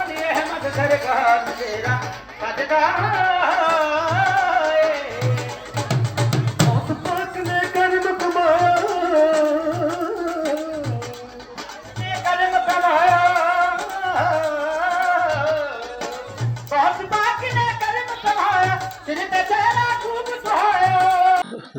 ਅਲੀ ਰਹਿਮਤ ਸਰਕਾਰ ਤੇਰਾ ਸਜਦਾ।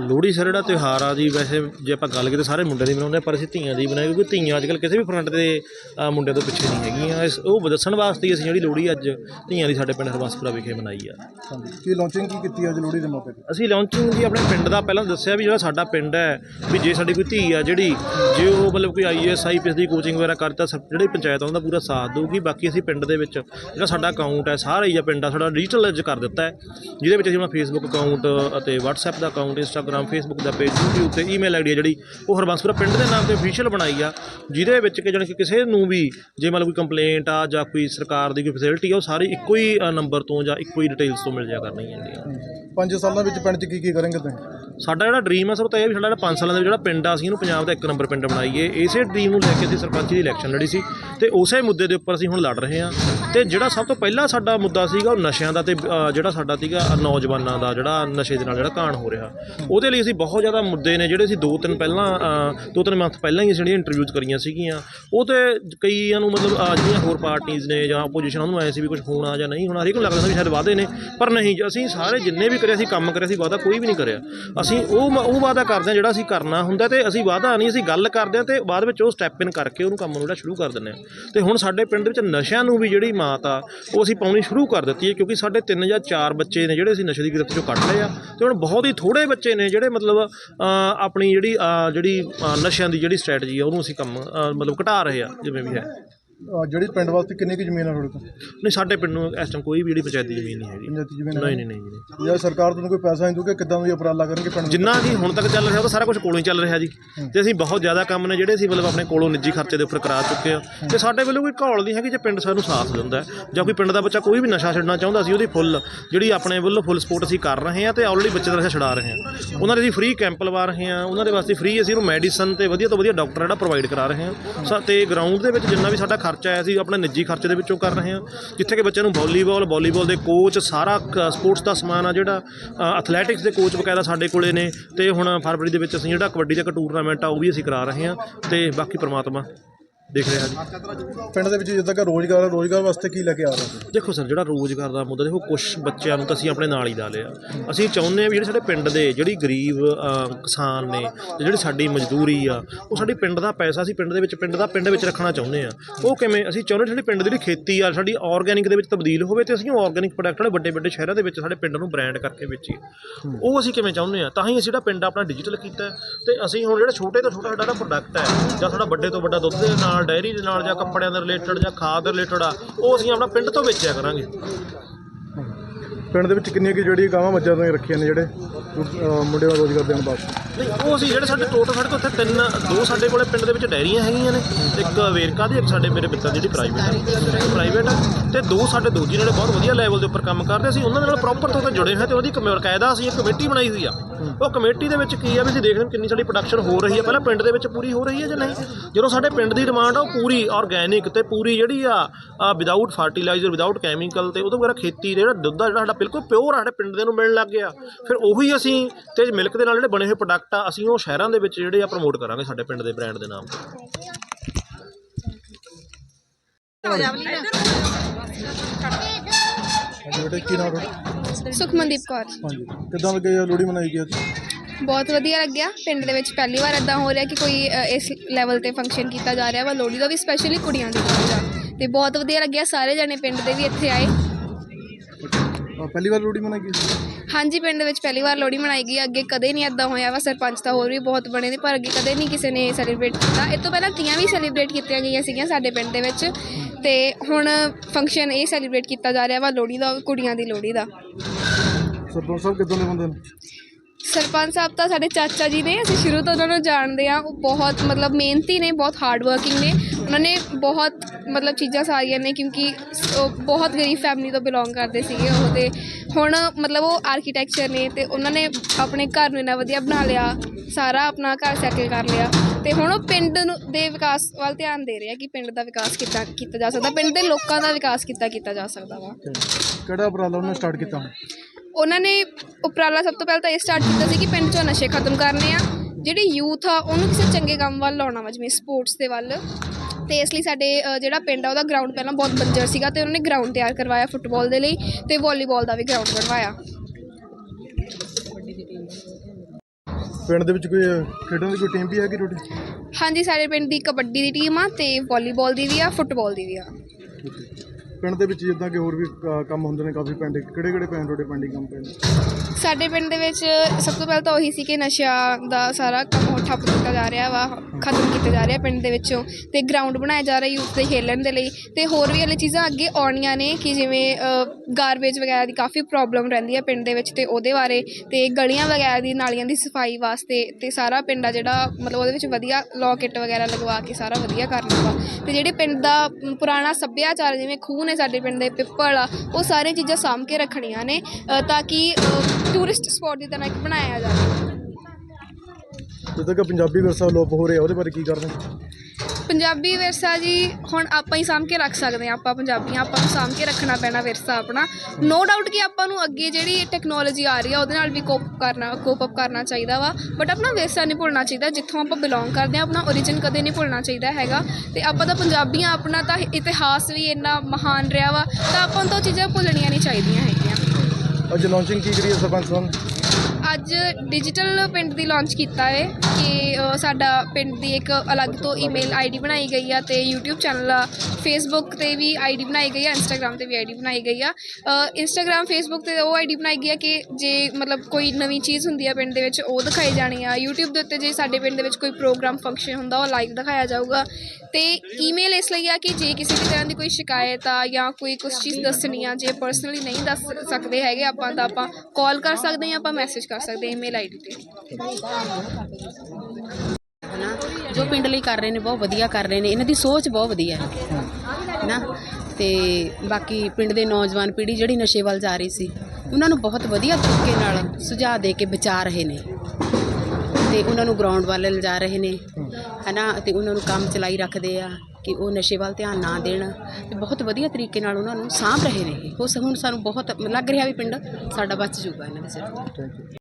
ਲੋਹੜੀ ਸਰ ਜਿਹੜਾ ਤਿਉਹਾਰ ਆ ਜੀ ਵੈਸੇ ਜੇ ਆਪਾਂ ਗੱਲ ਕਰੀਏ ਸਾਰੇ ਮੁੰਡਿਆਂ ਦੀ ਮਨਾਉਂਦੇ ਆ ਪਰ ਅਸੀਂ ਧੀਆਂ ਦੀ ਬਣਾਈ ਕਿਉਂਕਿ ਧੀਆਂ ਅੱਜ ਕੱਲ੍ਹ ਕਿਸੇ ਵੀ ਫਰੰਟ ਦੇ ਅ, ਮੁੰਡਿਆਂ ਤੋਂ ਪਿੱਛੇ ਨਹੀਂ ਹੈਗੀਆਂ। ਇਸ ਉਹ ਦੱਸਣ ਵਾਸਤੇ ਹੀ ਅਸੀਂ ਜਿਹੜੀ ਲੋਹੜੀ ਅੱਜ ਧੀਆਂ ਦੀ ਸਾਡੇ ਪਿੰਡ ਹਰਬੰਸਪੁਰਾ ਵਿਖੇ ਮਨਾਈ ਆ। ਹਾਂਜੀ ਕੀ ਲਾਂਚਿੰਗ ਕੀ ਕੀਤੀ ਅੱਜ ਲੋਹੜੀ ਦੇ ਮੌਕੇ ਤੇ? ਅਸੀਂ ਲਾਂਚਿੰਗ ਜੀ ਆਪਣੇ ਪਿੰਡ ਦਾ ਪਹਿਲਾਂ ਦੱਸਿਆ ਵੀ ਜਿਹੜਾ ਸਾਡਾ ਪਿੰਡ ਹੈ ਵੀ ਜੇ ਸਾਡੀ ਕੋਈ ਧੀ ਆ ਜਿਹੜੀ ਜੇ ਉਹ ਮਤਲਬ ਕੋਈ ਆਈਐਸ ਆਈਪੀਐਸ ਦੀ ਕੋਚਿੰਗ ਵਗੈਰਾ ਕਰਦਾ ਜਿਹੜੀ ਪੰਚਾਇਤ ਉਹਦਾ ਪੂਰਾ ਸਾਥ ਦੇਊਗੀ। ਬਾਕੀ ਅਸੀਂ ਪਿੰਡ ਦੇ ਵਿੱਚ ਜਿਹੜਾ ਸਾਡਾ ਅਕਾਊਂਟ ਹੈ ਸਾਰਾ ਹੀ ਆ ਪਿੰਡ ਆ ਸਾਡਾ ਡਿਜੀਟਲਾਈਜ਼ ਕਰ ਦਿੱਤਾ ਹੈ। ਜਿਹਦੇ ਵਿੱਚ ਅਸੀਂ ਆਪਣਾ ਫੇਸਬੁੱਕ ਅਕਾਊਂਟ ਅਤੇ WhatsApp ਦਾ ਅਕਾਊਂਟ ਇੰਸਟਾਗ੍ਰam ਫੇਸਬੁੱਕ ਦਾ ਪੇਜ YouTube ਤੇ ਈਮੇਲ ਆਈਡੀ ਜਿਹੜੀ ਉਹ ਹਰਬੰਸਪੁਰਾ ਪਿੰਡ ਦੇ ਨਾਮ ਤੇ ਅਫੀਸ਼ੀਅਲ ਬਣਾਈ ਆ ਜਿਹਦੇ ਵਿੱਚ ਕਿ ਜਾਣੀ ਕਿ ਕਿਸੇ ਨੂੰ ਵੀ ਜੇ ਮਤਲਬ ਕੋਈ ਕੰਪਲੇਂਟ ਆ ਜਾਂ ਕੋਈ ਸਰਕਾਰ ਦੀ ਕੋਈ ਫੈਸਿਲਿਟੀ ਆ ਉਹ ਸਾਰੀ ਇੱਕੋ ਹੀ ਨੰਬਰ ਤੋਂ ਜਾਂ ਇੱਕੋ ਹੀ ਡਿਟੇਲਸ ਤੋਂ ਮਿਲ ਜਾ ਕਰਨੀਆਂ ਹੁੰਦੀਆਂ ਪੰਜ ਸਾਲਾਂ ਵਿੱਚ ਪਿੰਡ 'ਚ ਕੀ ਕੀ ਕਰਨਗੇ ਤੁਸੀਂ? ਸਾਡਾ ਜਿਹੜਾ ਡ੍ਰੀਮ ਹੈ ਸਭ ਤੋਂ ਇਹ ਵੀ ਸਾਡਾ ਜਿਹੜਾ 5 ਸਾਲਾਂ ਦਾ ਜਿਹੜਾ ਪਿੰਡ ਆ ਅਸੀਂ ਇਹਨੂੰ ਪੰਜਾਬ ਦਾ ਇੱਕ ਨੰਬਰ ਪਿੰਡ ਬਣਾਈਏ। ਇਸੇ ਡ੍ਰੀਮ ਨੂੰ ਲੈ ਕੇ ਅਸੀਂ ਸਰਪੰਚੀ ਦੀ ਇਲੈਕਸ਼ਨ ਲੜੀ ਸੀ ਤੇ ਉਸੇ ਮੁੱਦੇ ਦੇ ਉੱਪਰ ਅਸੀਂ ਹੁਣ ਲੜ ਰਹੇ ਹਾਂ ਤੇ ਜਿਹੜਾ ਸਭ ਤੋਂ ਪਹਿਲਾਂ ਸਾਡਾ ਮੁੱਦਾ ਸੀਗਾ ਉਹ ਨਸ਼ਿਆਂ ਦਾ ਤੇ ਜਿਹੜਾ ਸਾਡਾ ਸੀਗਾ ਨੌਜਵਾਨਾਂ ਦਾ ਜਿਹੜਾ ਨਸ਼ੇ ਦੇ ਨਾਲ ਜਿਹੜਾ ਕਾਂਡ ਹੋ ਰਿਹਾ ਉਹਦੇ ਲਈ ਅਸੀਂ ਬਹੁਤ ਜ਼ਿਆਦਾ ਮੁੱਦੇ ਨੇ ਜਿਹੜੇ ਅਸੀਂ ਦੋ ਤਿੰਨ ਪਹਿਲਾਂ ਦੋ ਤਿੰਨ ਮੰਥ ਪਹਿਲਾਂ ਹੀ ਅਸੀਂ ਜਿਹੜੀਆਂ ਇੰਟਰਵਿਊਜ਼ ਕਰੀਆਂ ਸੀਗੀਆਂ। ਉਹ ਤੇ ਕਈਆਂ ਨੂੰ ਮਤਲਬ ਜਿਹੜੀਆਂ ਹੋਰ ਪਾਰਟੀਆਂ ਨੇ ਜਾਂ ਆਪੋਜੀਸ਼ਨ ਉਹਨੂੰ ਆਏ ਸੀ ਵੀ ਕੁਝ ਹੋਣਾ ਜਾਂ ਨਹੀਂ ਹੋਣਾ, ਹਰੇਕ ਨੂੰ ਲੱਗਦਾ ਸੀ ਵੀ ਸ਼ਾਇਦ ਵਾਅਦੇ ਨੇ, ਪਰ ਨਹੀਂ ਅਸੀਂ ਸਾਰੇ ਜਿੰਨੇ ਵੀ ਕਰਿਆ, ਅਸੀਂ ਕੰਮ ਕਰਿਆ ਸੀ ਵਾਅਦਾ ਕੋਈ ਵੀ ਨਹੀਂ ਕਰਿਆ। ਅਸੀਂ ਉਹ ਉਹ ਵਾਅਦਾ ਕਰਦੇ ਹਾਂ ਜਿਹੜਾ ਅਸੀਂ ਕਰਨਾ ਹੁੰਦਾ ਤੇ ਅਸੀਂ ਵਾਅਦਾ ਨਹੀਂ, ਅਸੀਂ ਗੱਲ ਕਰਦੇ ਹਾਂ ਤੇ ਬਾਅਦ ਵਿੱਚ ਉਹ ਸਟੈਪ ਇਨ ਕਰਕੇ ਉਹਨੂੰ ਕੰਮ ਨੂੰ ਜਿਹੜਾ ਸ਼ੁਰੂ ਕਰ ਦਿੰਦੇ ਹਾਂ। ਤੇ ਹੁਣ ਸਾਡੇ ਪਿੰਡ ਦੇ ਵਿੱਚ ਨਸ਼ਿਆਂ ਨੂੰ ਵੀ ਜਿਹੜੀ ਮਾਤ ਆ, ਉਹ ਅਸੀਂ ਪਾਉਣੀ ਸ਼ੁਰੂ ਕਰ ਦਿੱਤੀ ਹੈ, ਕਿਉਂਕਿ ਸਾਡੇ ਤਿੰਨ ਜਾਂ ਚਾਰ ਬੱਚੇ ਨੇ ਜਿਹੜੇ ਅਸੀਂ ਨਸ਼ੇ ਦੀ ਗ੍ਰਿਫਤ ਚੋਂ ਕੱਢ ਲਏ ਆ। ਤੇ ਹੁਣ ਬਹੁਤ ਹੀ ਥੋੜੇ ਬੱਚੇ ਨੇ ਜਿਹੜੇ ਮਤਲਬ ਆਪਣੀ ਜਿਹੜੀ ਜਿਹੜੀ ਨਸ਼ਿਆਂ ਦੀ ਜਿਹੜੀ ਸਟ੍ਰੈਟਜੀ ਆ, ਉਹਨੂੰ ਅਸੀਂ ਕੰਮ ਮਤਲਬ ਘਟਾ ਰਹੇ ਆ, ਜਿਵੇਂ ਵੀ ਹੈ। ਜਿਹੜੀ ਪਿੰਡ ਵਾਸਤੇ ਕਿੰਨੀ ਕੁ ਜ਼ਮੀਨ ਆ ਤੁਹਾਡੇ ਕੋਲ? ਨਹੀਂ ਸਾਡੇ ਪਿੰਡ ਨੂੰ ਇਸ ਟਾਈਮ ਕੋਈ ਵੀ ਜਿਹੜੀ ਪੰਚਾਇਤੀ ਜ਼ਮੀਨ ਨਹੀਂ ਹੈਗੀ। ਪੰਚਾਇਤੀ ਜ਼ਮੀਨ ਨਹੀਂ ਨਹੀਂ ਨਹੀਂ ਜਾਂ ਸਰਕਾਰ ਤੁਹਾਨੂੰ ਕੋਈ ਪੈਸਾ ਨਹੀਂ ਦੂਗੀ ਕਿੱਦਾਂ ਦੀ ਉਪਰਾਲਾ ਕਰਨਗੇ ਪਿੰਡ ਨੂੰ? ਜਿੰਨਾ ਜੀ ਹੁਣ ਤੱਕ ਚੱਲ ਰਿਹਾ ਉਹ ਤਾਂ ਸਾਰਾ ਕੁਝ ਕੋਲੋਂ ਹੀ ਚੱਲ ਰਿਹਾ ਜੀ। ਤੇ ਅਸੀਂ ਬਹੁਤ ਜ਼ਿਆਦਾ ਕੰਮ ਨੇ ਜਿਹੜੇ ਅਸੀਂ ਮਤਲਬ ਆਪਣੇ ਕੋਲੋਂ ਨਿੱਜੀ ਖਰਚੇ ਦੇ ਉੱਪਰ ਕਰਾ ਚੁੱਕੇ ਆ। ਤੇ ਸਾਡੇ ਵੱਲੋਂ ਕੋਈ ਘੋਲ ਨਹੀਂ ਹੈਗੀ ਜੇ ਪਿੰਡ ਸਾਨੂੰ ਸਾਥ ਦਿੰਦਾ ਹੈ, ਜਾਂ ਕੋਈ ਪਿੰਡ ਦਾ ਬੱਚਾ ਕੋਈ ਵੀ ਨਸ਼ਾ ਛੱਡਣਾ ਚਾਹੁੰਦਾ ਸੀ ਉਹਦੀ ਫੁੱਲ ਜਿਹੜੀ ਆਪਣੇ ਵੱਲੋਂ ਫੁੱਲ ਸਪੋਰਟ ਅਸੀਂ ਕਰ ਰਹੇ ਹਾਂ ਤੇ ਆਲਰੇਡੀ ਬੱਚੇ ਦਾ ਨਸ਼ਾ ਛਡਾ ਰਹੇ ਹਾਂ। ਉਹਨਾਂ ਦੇ ਅਸੀਂ ਫ੍ਰੀ ਕੈਂਪ ਲਵਾ ਰਹੇ ਹਾਂ ਉਹਨਾਂ ਦੇ ਵਾਸਤੇ ਫ੍ਰੀ ਅਸੀਂ ਉਹਨੂੰ ਮੈਡੀਸਨ ਤੇ ਵਧੀਆ ਤੋਂ ਵਧੀਆ ਡਾਕਟਰ ਜਿਹੜਾ ਪ੍ਰੋਵਾਈਡ ਕਰਾ ਰਹੇ ਹਾਂ। ਸਾ- ਤੇ ਗਰਾਊਂਡ ਦੇ ਵਿੱਚ ਜਿੰਨਾ ਵੀ ਸਾਡਾ ਖਰਚਾ ਖਰਚਾ ਹੈ ਅਸੀਂ ਆਪਣੇ ਨਿੱਜੀ ਖਰਚੇ ਦੇ ਵਿੱਚੋਂ ਕਰ ਰਹੇ ਹਾਂ ਜਿੱਥੇ ਕਿ ਬੱਚਿਆਂ ਨੂੰ ਵਾਲੀਬਾਲ ਵਾਲੀਬਾਲ ਦੇ ਕੋਚ ਸਾਰਾ ਸਪੋਰਟਸ ਦਾ ਸਮਾਨ ਆ ਜਿਹੜਾ ਐਥਲੈਟਿਕਸ ਦੇ ਕੋਚ ਵਗੈਰਾ ਸਾਡੇ ਕੋਲੇ ਨੇ। ਤੇ ਹੁਣ ਫਰਵਰੀ ਦੇ ਵਿੱਚ ਅਸੀਂ ਜਿਹੜਾ ਕਬੱਡੀ ਦਾ ਇੱਕ ਟੂਰਨਾਮੈਂਟ ਆ, ਉਹ ਵੀ ਅਸੀਂ ਕਰਾ ਰਹੇ ਹਾਂ ਤੇ ਬਾਕੀ ਪ੍ਰਮਾਤਮਾ ਦੇਖ ਰਿਹਾ ਜੀ। ਪਿੰਡ ਦੇ ਵਿੱਚ ਜਿੱਦਾਂ ਕਿ ਰੋਜ਼ਗਾਰ ਰੋਜ਼ਗਾਰ ਵਾਸਤੇ ਕੀ ਲੈ ਕੇ ਆ ਰਹੇ ਹੋ? ਦੇਖੋ ਸਰ ਜਿਹੜਾ ਰੋਜ਼ਗਾਰ ਦਾ ਮੁੱਦਾ ਦੇਖੋ ਕੁਝ ਬੱਚਿਆਂ ਨੂੰ ਤਾਂ ਅਸੀਂ ਆਪਣੇ ਨਾਲ ਹੀ ਲਾ ਲਿਆ। ਅਸੀਂ ਚਾਹੁੰਦੇ ਹਾਂ ਵੀ ਜਿਹੜੇ ਸਾਡੇ ਪਿੰਡ ਦੇ ਜਿਹੜੀ ਗਰੀਬ ਅ, ਕਿਸਾਨ ਨੇ ਤੇ ਜਿਹੜੀ ਸਾਡੀ ਮਜ਼ਦੂਰੀ ਆ ਉਹ ਸਾਡੀ ਪਿੰਡ ਦਾ ਪੈਸਾ ਅਸੀਂ ਪਿੰਡ ਦੇ ਵਿੱਚ ਪਿੰਡ ਦਾ ਪਿੰਡ ਵਿੱਚ ਰੱਖਣਾ ਚਾਹੁੰਦੇ ਆ ਉਹ ਕਿਵੇਂ ਅਸੀਂ ਚਾਹੁੰਦੇ ਸਾਡੀ ਪਿੰਡ ਦੀ ਜਿਹੜੀ ਖੇਤੀ ਆ ਸਾਡੀ ਆਰਗੈਨਿਕ ਦੇ ਵਿੱਚ ਤਬਦੀਲ ਹੋਵੇ ਤੇ ਅਸੀਂ ਉਹ ਆਰਗੈਨਿਕ ਪ੍ਰੋਡਕਟ ਜਿਹੜੇ ਵੱਡੇ ਵੱਡੇ ਸ਼ਹਿਰਾਂ ਦੇ ਵਿੱਚ ਸਾਡੇ ਪਿੰਡ ਨੂੰ ਬ੍ਰਾਂਡ ਕਰਕੇ ਵੇਚੀਏ। ਉਹ ਅਸੀਂ ਕਿਵੇਂ ਚਾਹੁੰਦੇ ਆ ਤਾਂ ਹੀ ਅਸੀਂ ਜਿਹੜਾ ਪਿੰਡ ਆਪਣਾ ਡਿਜੀਟਲ ਕੀਤਾ ਹੈ ਤੇ ਅਸੀਂ ਹੁਣ ਜਿਹੜਾ ਛੋਟੇ ਤੋਂ ਛੋਟਾ ਸਾਡਾ ਜਿਹੜਾ ਪ੍ਰੋਡਕਟ ਹੈ ਜਾਂ ਸਾਡਾ ਵੱਡੇ ਤੋਂ ਵੱਡਾ ਦੁੱਧ ਦੇ ਨਾਲ ਡਾਇਰੀ ਦੇ ਨਾਲ ਜਾਂ ਕੱਪੜਿਆਂ ਦੇ ਰਿਲੇਟਡ ਜਾਂ ਖਾਦ ਦੇ ਰਿਲੇਟਡ ਆ ਉਹ ਅਸੀਂ ਆਪਣਾ ਪਿੰਡ ਤੋਂ ਵੇਚਿਆ ਕਰਾਂਗੇ। ਪਿੰਡ ਦੇ ਵਿੱਚ ਕਿੰਨੀਆਂ ਕਿ ਜਿਹੜੀ ਗਾਵਾਂ ਮੱਝਾਂ ਤੁਸੀਂ ਰੱਖੀਆਂ ਨੇ ਜਿਹੜੇ ਅਹ ਮੁੰਡਿਆਂ ਨੂੰ ਰੋਜ਼ਗਾਰ ਦੇਣ ਵਾਸਤੇ? ਨਹੀਂ ਉਹ ਅਸੀਂ ਜਿਹੜੇ ਸਾਡੇ ਟੋਟਲ ਸਾਡੇ ਕੋਲ ਉੱਥੇ ਤਿੰਨ ਦੋ ਸਾਡੇ ਕੋਲੇ ਪਿੰਡ ਦੇ ਵਿੱਚ ਡੈਰੀਆਂ ਹੈਗੀਆਂ ਨੇ ਇੱਕ ਵੇਰਕਾ ਦੀ ਇੱਕ ਸਾਡੇ ਮੇਰੇ ਮਿੱਤਰ ਜਿਹੜੀ ਪ੍ਰਾਈਵੇਟ ਹੈ ਪ੍ਰਾਈਵੇਟ ਤੇ ਦੋ ਸਾਡੇ ਦੋਜੀ ਜਿਹੜੇ ਬਹੁਤ ਵਧੀਆ ਲੈਵਲ ਦੇ ਉੱਪਰ ਕੰਮ ਕਰਦੇ ਸੀ ਉਹਨਾਂ ਦੇ ਨਾਲ ਪ੍ਰੋਪਰ ਤੌਰ ਤੇ ਜੁੜੇ ਹੋਏ ਤੇ ਉਹਦੀ ਕਾਇਦਾ ਅਸੀਂ ਇੱਕ ਕਮੇਟੀ ਬਣਾਈ ਹੋਈ ਆ। ਉਹ ਕਮੇਟੀ ਦੇ ਵਿੱਚ ਕੀ ਆ ਵੀ ਅਸੀਂ ਦੇਖਦੇ ਹਾਂ ਕਿੰਨੀ ਸਾਡੀ ਪ੍ਰੋਡਕਸ਼ਨ ਹੋ ਰਹੀ ਹੈ ਪਹਿਲਾਂ ਪਿੰਡ ਦੇ ਵਿੱਚ ਪੂਰੀ ਹੋ ਰਹੀ ਹੈ ਜਾਂ ਨਹੀਂ? ਜਦੋਂ ਸਾਡੇ ਪਿੰਡ ਦੀ ਡਿਮਾਂਡ ਆ, ਉਹ ਪੂਰੀ ਆਰਗੈਨਿਕ ਤੇ ਪੂਰੀ ਜਿਹੜੀ ਆ ਵਿਦਆਊਟ ਫਰਟੀਲਾਈਜ਼ਰ ਵਿਦਆਊਟ ਕੈਮੀਕਲ ਤੇ ਉਹਦੇ ਵਗੈਰਾ ਖੇਤੀ ਦੇ ਜਿਹੜਾ ਦੁੱਧ ਆ, ਜਿਹੜਾ ਸਾਡਾ ਬਿਲਕੁਲ ਪਿਓਰ ਸਾਡੇ ਪਿੰਡ ਦੇ ਨੂੰ ਮਿਲਣ ਲੱਗ ਗਿਆ। ਫਿਰ ਉਹੀ ਅਸੀਂ ਤੇ ਮਿਲਕ ਦੇ ਨਾਲ ਜਿਹੜੇ ਬਣੇ ਹੋਏ ਪ੍ਰੋਡਕਟ ਆ, ਅਸੀਂ ਉਹ ਸ਼ਹਿਰਾਂ ਦੇ ਵਿੱਚ ਜਿਹੜੇ ਆ ਪ੍ਰਮੋਟ ਕਰਾਂਗੇ ਸਾਡੇ ਪਿੰਡ ਦੇ ਬ੍ਰਾਂਡ ਦੇ ਨਾਮ ਤੇ। ਹਾਂਜੀ ਬੇਟੇ ਕੀ ਨਾਮ ਤੁਹਾਡਾ? ਸੁਖਮਨਦੀਪ ਕੌਰ। ਹਾਂਜੀ। ਕਿੱਦਾਂ ਲੱਗੇ ਇਹ ਲੋਹੜੀ ਮਨਾਈ ਗਈ ਅੱਜ? ਬਹੁਤ ਵਧੀਆ ਲੱਗਿਆ। ਪਿੰਡ ਦੇ ਵਿੱਚ ਪਹਿਲੀ ਵਾਰ ਇਦਾਂ ਹੋ ਰਿਹਾ ਕਿ ਕੋਈ ਅ, ਇਸ ਲੈਵਲ ਤੇ ਫੰਕਸ਼ਨ ਕੀਤਾ ਜਾ ਰਿਹਾ ਵਾ। ਲੋਹੜੀ ਦਾ ਵੀ ਸਪੈਸ਼ਲੀ ਕੁੜੀਆਂ ਦੀ ਦਾ। ਤੇ ਬਹੁਤ ਵਧੀਆ ਲੱਗਿਆ। ਸਾਰੇ ਜਣੇ ਪਿੰਡ ਦੇ ਵੀ ਇੱਥੇ ਆਏ। ਅਹ ਪਹਿਲੀ ਵਾਰ ਲੋਹੜੀ ਮਨਾਈ ਗਈ ਹਾਂਜੀ ਪਿੰਡ ਦੇ ਵਿੱਚ ਪਹਿਲੀ ਵਾਰ ਲੋਹੜੀ ਮਨਾਈ ਗਈ। ਅੱਗੇ ਕਦੇ ਨਹੀਂ ਇਦਾਂ ਹੋਇਆ ਵਾ। ਸਰਪੰਚ ਤਾਂ ਹੋਰ ਵੀ ਬਹੁਤ ਬਣੇ ਨੇ ਪਰ ਅੱਗੇ ਕਦੇ ਨਹੀਂ ਕਿਸੇ ਨੇ ਸੈਲੀਬ੍ਰੇਟ ਕੀਤਾ। ਇਹ ਤੋਂ ਪਹਿਲਾਂ ਤੀਆਂ ਵੀ ਸੈਲੀਬ੍ਰੇਟ ਕੀਤੀਆਂ ਗਈਆਂ ਸੀਗੀਆਂ ਸਾਡੇ ਪਿੰਡ ਦੇ ਵਿੱਚ। ਤੇ ਹੁਣ ਫੰਕਸ਼ਨ ਇਹ ਸੈਲੀਬ੍ਰੇਟ ਕੀਤਾ ਜਾ ਰਿਹਾ ਵਾ ਲੋਹੜੀ ਦਾ ਕੁੜੀਆਂ ਦੀ ਲੋਹੜੀ ਦਾ। ਸਰਪੰਚ ਸਾਹਿਬ ਕਿੱਦਾਂ ਦੇ ਬੰਦੇ ਨੇ? ਸਰਪੰਚ ਸਾਹਿਬ ਤਾਂ ਸਾਡੇ ਚਾਚਾ ਜੀ ਨੇ ਅਸੀਂ ਸ਼ੁਰੂ ਤੋਂ ਉਹਨਾਂ ਨੂੰ ਜਾਣਦੇ ਆ ਉਹ ਬਹੁਤ ਮਤਲਬ ਮਿਹਨਤੀ ਨੇ ਬਹੁਤ ਹਾਰਡ ਵਰਕਿੰਗ ਨੇ। ਉਹਨਾਂ ਨੇ ਬਹੁਤ ਮਤਲਬ ਚੀਜ਼ਾਂ ਸਾਰੀਆਂ ਨੇ ਕਿਉਂਕਿ ਉਹ ਬਹੁਤ ਗਰੀਬ ਫੈਮਿਲੀ ਤੋਂ ਬਿਲੋਂਗ ਕਰਦੇ ਸੀਗੇ ਉਹ ਤੇ। ਹੁਣ ਮਤਲਬ ਉਹ ਆਰਕੀਟੈਕਚਰ ਨੇ ਤੇ ਉਹਨਾਂ ਨੇ ਆਪਣੇ ਘਰ ਨੂੰ ਇੰਨਾ ਵਧੀਆ ਬਣਾ ਲਿਆ ਸਾਰਾ ਆਪਣਾ ਘਰ ਸੈਟਲ ਕਰ ਲਿਆ। ਤੇ ਹੁਣ ਉਹ ਪਿੰਡ ਨੂੰ ਦੇ ਵਿਕਾਸ ਵੱਲ ਧਿਆਨ ਦੇ ਰਿਹਾ ਕਿ ਪਿੰਡ ਦਾ ਵਿਕਾਸ ਕੀਤਾ ਕੀਤਾ ਜਾ ਸਕਦਾ ਪਿੰਡ ਦੇ ਲੋਕਾਂ ਦਾ ਵਿਕਾਸ ਕੀਤਾ ਕੀਤਾ ਜਾ ਸਕਦਾ ਵਾ। ਕਿਹੜਾ ਉਪਰਾਲਾ ਉਹਨੇ ਸਟਾਰਟ ਕੀਤਾ ਉਹਨਾਂ ਨੇ ਉਪਰਾਲਾ ਸਭ ਤੋਂ ਪਹਿਲਾਂ ਤਾਂ ਇਹ ਸਟਾਰਟ ਕੀਤਾ ਸੀ ਕਿ ਪਿੰਡ 'ਚੋਂ ਨਸ਼ੇ ਖਤਮ ਕਰਨੇ ਆ। ਜਿਹੜੀ ਯੂਥ ਆ ਉਹਨੂੰ ਕਿਸੇ ਚੰਗੇ ਕੰਮ ਵੱਲ ਲਾਉਣਾ ਵਾ ਜਿਵੇਂ ਸਪੋਰਟਸ ਦੇ ਵੱਲ। ਤੇ ਇਸ ਲਈ ਸਾਡੇ ਅ, ਜਿਹੜਾ ਪਿੰਡ ਆ ਉਹਦਾ ਗਰਾਊਂਡ ਪਹਿਲਾਂ ਬਹੁਤ ਬੰਜਰ ਸੀਗਾ ਤੇ ਉਹਨਾਂ ਨੇ ਗਰਾਊਂਡ ਤਿਆਰ ਕਰਵਾਇਆ ਫੁੱਟਬਾਲ ਦੇ ਲਈ ਤੇ ਵਾਲੀਬਾਲ ਦਾ ਵੀ ਗਰਾਊਂਡ ਬਣਵਾਇਆ। ਪਿੰਡ ਦੇ ਵਿੱਚ ਕੋਈ ਖੇਡਾਂ ਦੀ ਕੋਈ ਟੀਮ ਵੀ ਹੈਗੀ ਤੁਹਾਡੀ? ਹਾਂਜੀ ਸਾਡੇ ਪਿੰਡ ਦੀ ਕਬੱਡੀ ਦੀ ਟੀਮ ਆ ਤੇ ਵਾਲੀਬਾਲ ਦੀ ਵੀ ਆ ਫੁੱਟਬਾਲ ਦੀ ਵੀ ਆ। ਪਿੰਡ ਦੇ ਵਿੱਚ ਜਿੱਦਾਂ ਕਿ ਹੋਰ ਵੀ ਅ, ਕੰਮ ਹੁੰਦੇ ਨੇ ਕਾਫੀ ਪਿੰਡ ਕਿਹੜੇ ਕਿਹੜੇ ਪਿੰਡ ਤੁਹਾਡੇ ਪਿੰਡ ਹੀ ਕੰਮ ਪਿੰਡ ਸਾਡੇ ਪਿੰਡ ਦੇ ਵਿੱਚ ਸਭ ਤੋਂ ਪਹਿਲਾਂ ਤਾਂ ਉਹੀ ਸੀ ਕਿ ਨਸ਼ਿਆਂ ਦਾ ਸਾਰਾ ਕੰਮ ਠੱਪ ਕੀਤਾ ਜਾ ਰਿਹਾ ਵਾ। ਖਤਮ ਕੀਤਾ ਜਾ ਰਿਹਾ ਪਿੰਡ ਦੇ ਵਿੱਚੋਂ ਤੇ ਗਰਾਊਂਡ ਬਣਾਇਆ ਜਾ ਰਿਹਾ ਯੂਥ ਦੇ ਖੇਲਣ ਦੇ ਲਈ ਤੇ ਹੋਰ ਵੀ ਹਲੇ ਚੀਜ਼ਾਂ ਅੱਗੇ ਆਉਣੀਆਂ ਨੇ ਕਿ ਜਿਵੇਂ ਗਾਰਬੇਜ ਵਗੈਰਾ ਦੀ ਕਾਫੀ ਪ੍ਰੋਬਲਮ ਰਹਿੰਦੀ ਹੈ ਪਿੰਡ ਦੇ ਵਿੱਚ ਤੇ ਉਹਦੇ ਬਾਰੇ ਤੇ ਗਲੀਆਂ ਵਗੈਰਾ ਦੀ, ਨਾਲੀਆਂ ਦੀ ਸਫ਼ਾਈ ਵਾਸਤੇ ਤੇ ਸਾਰਾ ਪਿੰਡ ਆ ਜਿਹੜਾ ਮਤਲਬ ਉਹਦੇ ਵਿੱਚ ਵਧੀਆ ਲੋਕੇਟ ਵਗੈਰਾ ਲਗਵਾ ਕੇ ਸਾਰਾ ਵਧੀਆ ਕਰਨਾ ਵਾ। ਤੇ ਜਿਹੜੇ ਪਿੰਡ ਦਾ ਪੁਰਾਣਾ ਸੱਭਿਆਚਾਰ ਜਿਵੇਂ ਖੂਹ ਨੇ ਸਾਡੇ ਪਿੰਡ ਦੇ, ਪਿੱਪਲ ਆ, ਉਹ ਸਾਰੀਆਂ ਚੀਜ਼ਾਂ ਸਾਂਭ ਕੇ ਰੱਖਣੀਆਂ ਨੇ ਤਾਂ ਕਿ ਟੂਰਿਸਟ ਸਪੌਟ ਦੀ ਤਰ੍ਹਾਂ ਇੱਕ ਬਣਾਇਆ ਜਾਵੇ ਜਿੱਦਾਂ ਕਿ ਪੰਜਾਬੀ ਵਿਰਸਾ ਲੋਪ ਹੋ ਰਿਹਾ ਉਹਦੇ ਬਾਰੇ ਕੀ ਕਰਦੇ ਪੰਜਾਬੀ ਵਿਰਸਾ ਜੀ ਹੁਣ ਆਪਾਂ ਹੀ ਸਾਂਭ ਕੇ ਰੱਖ ਸਕਦੇ ਹਾਂ ਆਪਾਂ ਪੰਜਾਬੀਆਂ ਆਪਾਂ ਨੂੰ ਸਾਂਭ ਕੇ ਰੱਖਣਾ ਪੈਣਾ ਵਿਰਸਾ ਆਪਣਾ। ਨੋ ਡਾਊਟ ਕਿ ਆਪਾਂ ਨੂੰ ਅੱਗੇ ਜਿਹੜੀ ਟੈਕਨੋਲੋਜੀ ਆ ਰਹੀ ਆ ਉਹਦੇ ਨਾਲ ਵੀ ਕੋਪ ਕਰਨਾ ਕੋਪ ਅਪ ਕਰਨਾ ਚਾਹੀਦਾ ਵਾ। ਬਟ ਆਪਣਾ ਵਿਰਸਾ ਨਹੀਂ ਭੁੱਲਣਾ ਚਾਹੀਦਾ ਜਿੱਥੋਂ ਆਪਾਂ ਬਿਲੋਂਗ ਕਰਦੇ ਆ ਆਪਣਾ origin ਕਦੇ ਨਹੀਂ ਭੁੱਲਣਾ ਚਾਹੀਦਾ ਹੈਗਾ। ਤੇ ਆਪਾਂ ਤਾਂ ਪੰਜਾਬੀਆਂ ਆਪਣਾ ਤਾਂ ਇਤਿਹਾਸ ਵੀ ਇੰਨਾ ਮਹਾਨ ਰਿਹਾ ਵਾ ਤਾਂ ਆਪਾਂ ਨੂੰ ਤਾਂ ਉਹ ਚੀਜ਼ਾਂ ਭੁੱਲਣੀਆਂ ਨਹੀਂ ਚਾਹੀਦੀਆਂ ਹੈਗੀਆਂ। ਅੱਜ ਲਾਂਚਿੰਗ ਕੀ ਕਰੀ ਹੈ ਸਰਪੰਚ ਸਾਹਿਬ? ਅੱਜ ਡਿਜੀਟਲ ਪਿੰਡ ਦੀ ਲਾਂਚ ਕੀਤਾ ਹੈ ਕਿ ਅ, ਸਾਡਾ ਪਿੰਡ ਦੀ ਇੱਕ ਅਲੱਗ ਤੋਂ ਈਮੇਲ ਆਈਡੀ ਬਣਾਈ ਗਈ ਆ ਤੇ YouTube ਚੈਨਲ ਆ ਫੇਸਬੁੱਕ ਤੇ ਵੀ ਆਈਡੀ ਬਣਾਈ ਗਈ ਆ ਇੰਸਟਾਗ੍ਰam ਤੇ ਵੀ ਆਈਡੀ ਬਣਾਈ ਗਈ ਆ। ਇੰਸਟਾਗ੍ਰam ਫੇਸਬੁੱਕ ਤੇ ਉਹ ਆਈਡੀ ਬਣਾਈ ਗਈ ਆ ਕਿ ਜੇ ਮਤਲਬ ਕੋਈ ਨਵੀਂ ਚੀਜ਼ ਹੁੰਦੀ ਆ ਪਿੰਡ ਦੇ ਵਿੱਚ ਉਹ ਦਿਖਾਈ ਜਾਣੀ ਆ। YouTube ਦੇ ਉੱਤੇ ਜੇ ਸਾਡੇ ਪਿੰਡ ਦੇ ਵਿੱਚ ਕੋਈ ਪ੍ਰੋਗਰਾਮ ਫੰਕਸ਼ਨ ਹੁੰਦਾ ਉਹ ਲਾਈਵ ਦਿਖਾਇਆ ਜਾਊਗਾ। ਤੇ ਈਮੇਲ ਇਸ ਲਈ ਆ ਕਿ ਜੇ ਕਿਸੇ ਵੀ ਤਰ੍ਹਾਂ ਦੀ ਕੋਈ ਸ਼ਿਕਾਇਤ ਆ ਜਾਂ ਕੋਈ ਕੁਝ ਚੀਜ਼ ਦੱਸਣੀ ਆ ਜੇ ਪਰਸਨਲੀ ਨਹੀਂ ਦੱਸ ਸਕਦੇ ਹੈਗੇ ਆਪਾਂ ਤਾਂ ਆਪਾਂ ਕਾਲ ਕਰ ਸਕਦੇ ਹਾਂ ਆਪਾਂ ਮੈਸੇਜ ਕਰ ਸਕਦੇ ਹਾਂ ਈਮੇਲ ਆਈਡੀ ਤੇ। ਹਨਾ? ਜੋ ਪਿੰਡ ਲਈ ਕਰ ਰਹੇ ਨੇ ਬਹੁਤ ਵਧੀਆ ਕਰ ਰਹੇ ਨੇ। ਇਹਨਾਂ ਦੀ ਸੋਚ ਬਹੁਤ ਵਧੀਆ ਹੈ। ਨਾ ਤੇ ਬਾਕੀ ਪਿੰਡ ਦੇ ਨੌਜਵਾਨ ਪੀੜ੍ਹੀ ਜਿਹੜੀ ਨਸ਼ੇ ਵੱਲ ਜਾ ਰਹੀ ਸੀ ਉਹਨਾਂ ਨੂੰ ਬਹੁਤ ਵਧੀਆ ਤਰੀਕੇ ਨਾਲ ਸੁਝਾਅ ਦੇ ਕੇ ਬਚਾ ਰਹੇ ਨੇ। ਤੇ ਉਹਨਾਂ ਨੂੰ ਗਰਾਊਂਡ ਵੱਲ ਲਿਜਾ ਰਹੇ ਨੇ। ਹਨਾ? ਤੇ ਉਹਨਾਂ ਨੂੰ ਕੰਮ ਚਲਾਈ ਰੱਖਦੇ ਆ ਕਿ ਉਹ ਨਸ਼ੇ ਵੱਲ ਧਿਆਨ ਨਾ ਦੇਣ। ਤੇ ਬਹੁਤ ਵਧੀਆ ਤਰੀਕੇ ਨਾਲ ਉਹਨਾਂ ਨੂੰ ਸਾਂਭ ਰਹੇ ਨੇ ਉਹ ਹੁਣ ਸਾਨੂੰ ਬਹੁਤ ਲੱਗ ਰਿਹਾ ਵੀ ਪਿੰਡ ਸਾਡਾ ਬਚ ਜੂਗਾ ਇਹਨਾਂ ਦੇ ਸਿਰ।